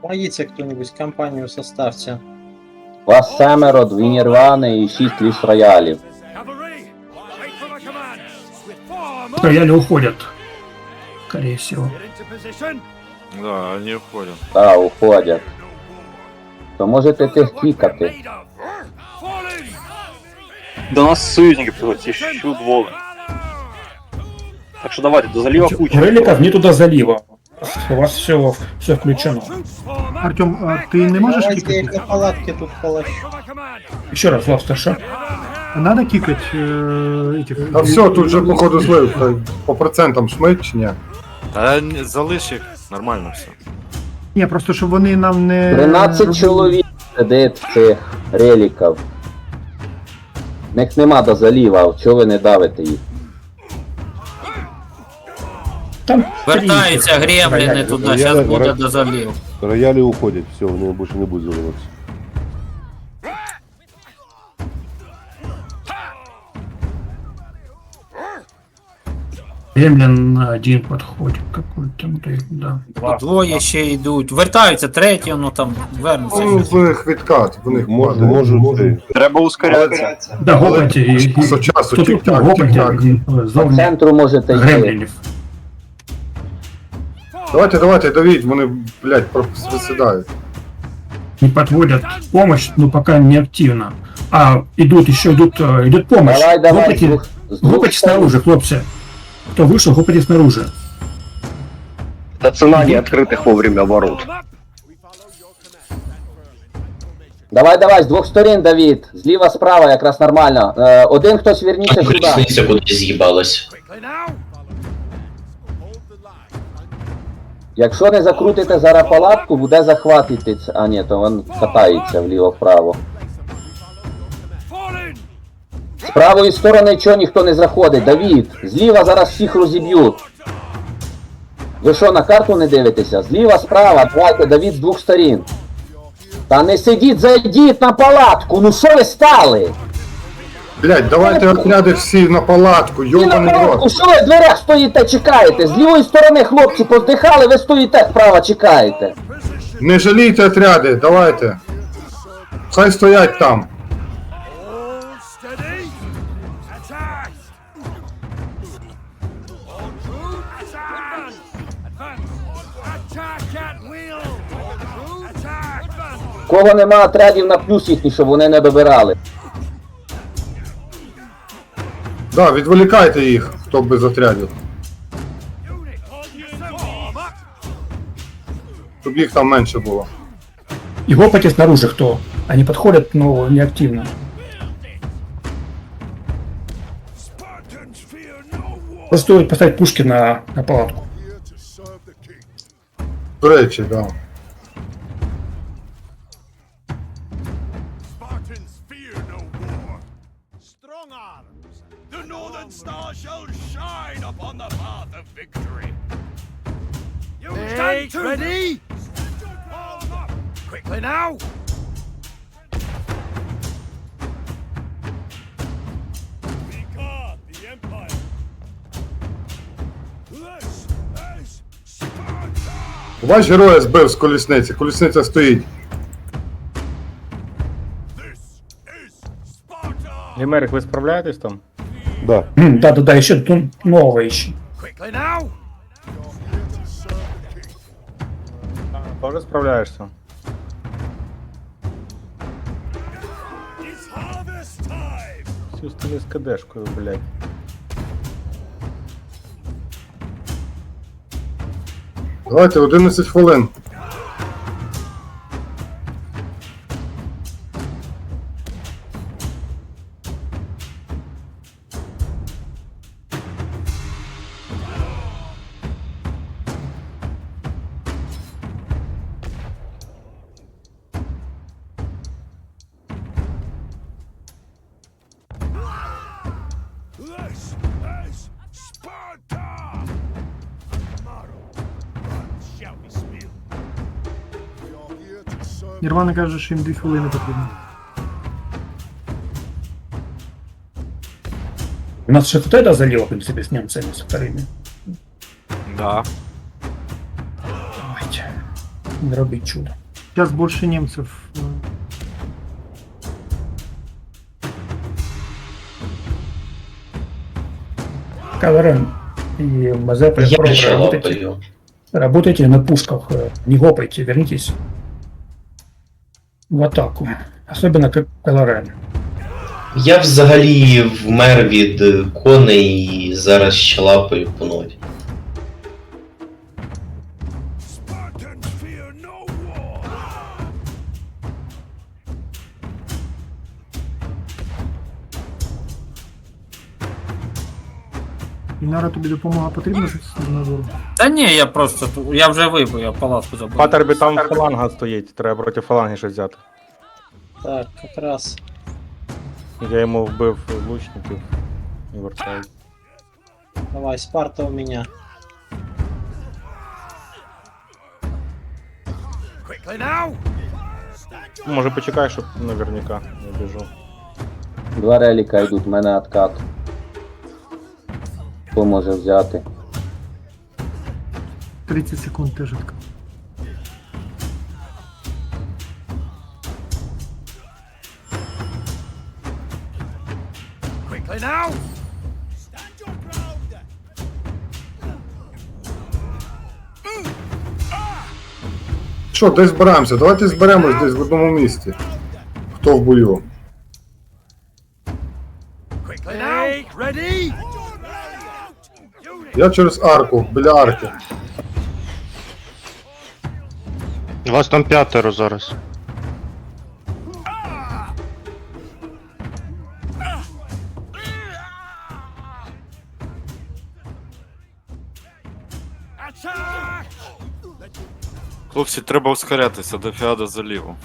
Помогите кто-нибудь, компанию составьте. Вас семеро, дві нірвани і шість ліс роялів. Рояли уходят. Скорее всего. Да, они уходят. Та, уходять. То можете тих кікати. До нас союзники приходят, ищу двое. Так что давайте, до залива куча. Реликов не туда залива. У вас все, все включено. Артем, а ты не можешь Давайте я их кикать? на палатке тут полощу. Еще раз, Влад, старша. Надо кикать э, этих... А все, тут же походу слив. Та По процентам шмить чи ні? Та ні, залиш їх, нормально все. Ні, просто щоб вони нам не... 13 робили- чоловік сидить цих реліків. В них нема до заліва, чого ви не давите їх? Там Вертаються гремліни туди, Я- зараз буде до залів. Роялі уходять, все, вони більше не будуть заливатися. Гремлин на один подходит какой-то. то есть, Да. Двоє ще йдуть. Вертаються, третій, ну там вернуться. Ну, щось. в них відкат, в них Може, падає. може, може. Треба ускоряться. Да, гопайте и... и- Со часу, Кто тут тік-так, гопайте тік-так. и, э, По зовні центру можете йти. гремлинів. Давайте, давайте, давіть, вони, блядь, просідають. Не подводят помощь, но пока не активно. А идут еще, идут, э, идет помощь. Давай, давай, з Гопайте, двох, з двох гопайте сторон. снаружи, хлопцы. Кто вышел, гопайте снаружи. Это цена не открытых вовремя ворот. Давай, давай, з двох сторін, Давід. Зліва, справа, якраз нормально. Е, один хтось верніться сюди. Колесниця кудись з'їбалась. Якщо не закрутите зараз палатку, буде захват іти. Ц- А ні, то він катається вліво-вправо. З правої сторони чого ніхто не заходить, Давід. Зліва зараз всіх розіб'ють. Ви що, на карту не дивитеся? Зліва, справа, давайте, Давід з двох сторін. Та не сидіть, зайдіть на палатку, ну що ви стали? Блядь, давайте отряди всі на палатку, йобаний рот. що ви в дверях стоїте, чекаєте? З лівої сторони хлопці поздихали, ви стоїте справа, чекаєте. Не жалійте отряди, давайте. Хай стоять там. Кого нема отрядів на плюс їхні, щоб вони не добирали. Да, відволікайте їх, хто без отрядів. Щоб їх там менше було. И гопайте снаружи кто. Они подходят, но не активно. Просто стоит поставить пушки на, на палатку. До речі, да. Strong arms! The Northern Star shall shine upon the path of victory! You stand to ready? Quickly now! We guard the Empire! This is Sparta! Ваш героя збив з колісниці, колісниця стоїть. Лімерик, ви справляєтесь там? Да. Да-да-да, еще ну, нового now! Тоже time! Всю стіни з кадешкою, блядь. Давайте 11 хвилин. Нірвана каже, що їм дві хвилини потрібно. У нас же вот это залило, в принципе, с немцами, с вторыми. Да. Давайте. не робіть чудо. Сейчас больше немцев. КВРН и Мазепа, Я работайте, шалапаю. работайте на пушках, э, не гопайте, вернитесь в атаку. Особенно как Каларен. Я взагалі вмер від е, коней і зараз щелапаю по нові. Інара, тобі допомога потрібна з надвору? Та ні, я просто я вже вибив, я палатку забув. Патербі там фаланга стоїть, треба проти фаланги щось взяти. Так, якраз. Я йому вбив лучників і вертаю. Давай, Спарта у now. Може почекай, щоб наверняка не біжу. Два реліка йдуть, в мене откат. Хто може взяти? 30 секунд теж. Quickly now. Що, десь збираємося? Давайте зберемось десь в одному місці. Хто в бою? Quickly now. Ready. Я через арку, біля арки. Вас там п'ятеро зараз. Хлопці, треба ускорятися до Фіада заліву.